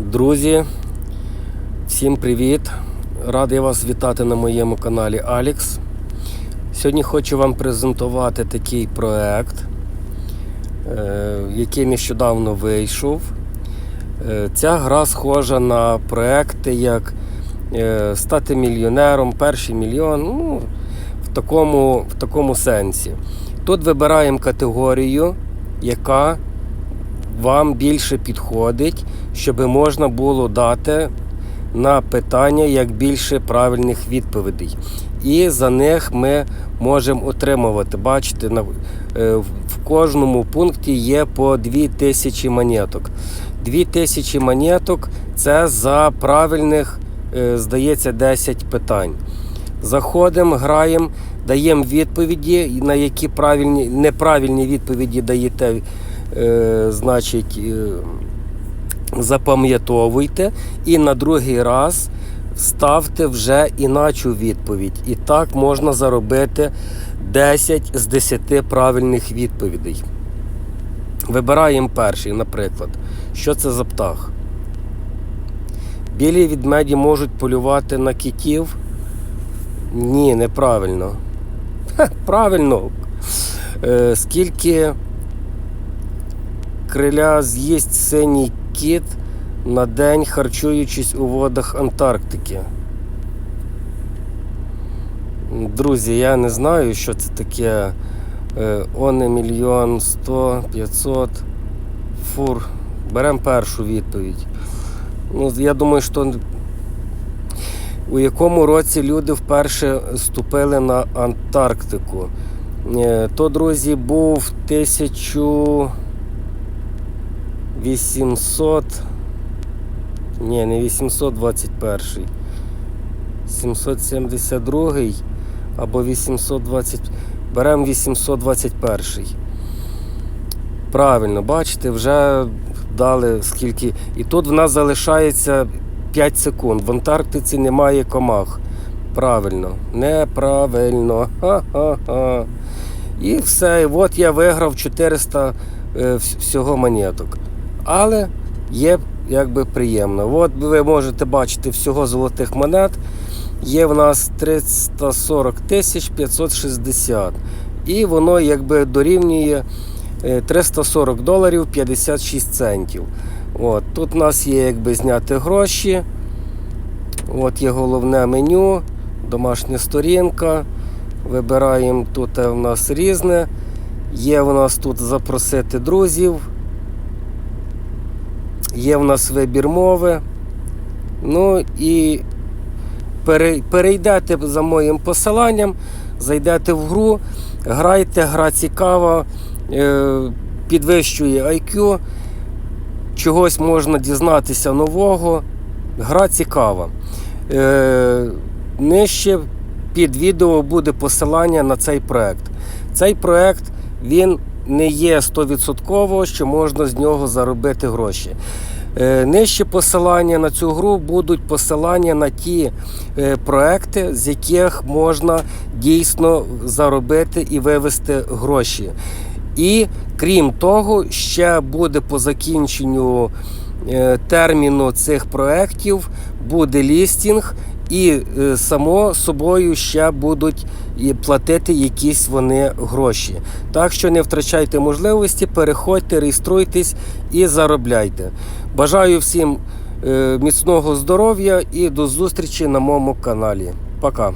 Друзі, всім привіт! Радий вас вітати на моєму каналі Алікс. Сьогодні хочу вам презентувати такий проект, е, який нещодавно вийшов. Е, Ця гра схожа на проекти, як е, стати мільйонером, перший мільйон. Ну, в такому, в такому сенсі. Тут вибираємо категорію, яка вам більше підходить, щоб можна було дати на питання як більше правильних відповідей. І за них ми можемо отримувати. Бачите, е, в- кожному пункті є по 2000 монеток. 2000 монеток це за правильних, е, здається, 10 питань. Заходимо, граємо, даємо відповіді, на які правильні, неправильні відповіді даєте, е, значить, запам'ятовуйте і на другий раз ставте вже іначу відповідь. І так можна заробити 10 з 10 правильних відповідей. Вибираємо перший, наприклад. Що це за птах? Білі відмеді можуть полювати на китів. Ні, неправильно. Ха, правильно. Е, скільки криля з'їсть синій кіт на день, харчуючись у водах Антарктики? Друзі, я не знаю, що це таке. Е, Оне мільйон сто, п'ятсот. Фур. Беремо першу відповідь. Ну, я думаю, що у якому році люди вперше ступили на Антарктику? Е, То, друзі, був 1800. Ні, не 821. 772 або 820. Беремо 821. Правильно, бачите, вже дали скільки. І тут в нас залишається 5 секунд. В Антарктиці немає комах. Правильно, неправильно. Ха-ха-ха. І все. І от я виграв 400 е, всього монеток. Але є якби приємно. От ви можете бачити всього золотих монет. Є в нас 340 тисяч 560. І воно якби дорівнює е, 340 доларів 56 центів. От, тут у нас є якби зняти гроші. От є головне меню, домашня сторінка. Вибираємо тут е, в нас різне. Є в нас тут запросити друзів. Є в нас вибір мови. Ну і перейдете за моїм посиланням, зайдете в гру, грайте, гра цікава, е, підвищує IQ, чогось можна дізнатися нового. Гра цікава. Е, Нижче під відео буде посилання на цей проект. Цей проект він не є 100%, що можна з нього заробити гроші. Е, Нижче посилання на цю гру будуть посилання на ті е, проекти, з яких можна дійсно заробити і вивести гроші. І крім того, ще буде по закінченню е, терміну цих проєктів буде лістінг, і е, само собою ще будуть платити якісь вони гроші. Так що не втрачайте можливості, переходьте, реєструйтесь і заробляйте. Бажаю всім е, міцного здоров'я і до зустрічі на моєму каналі. Пока.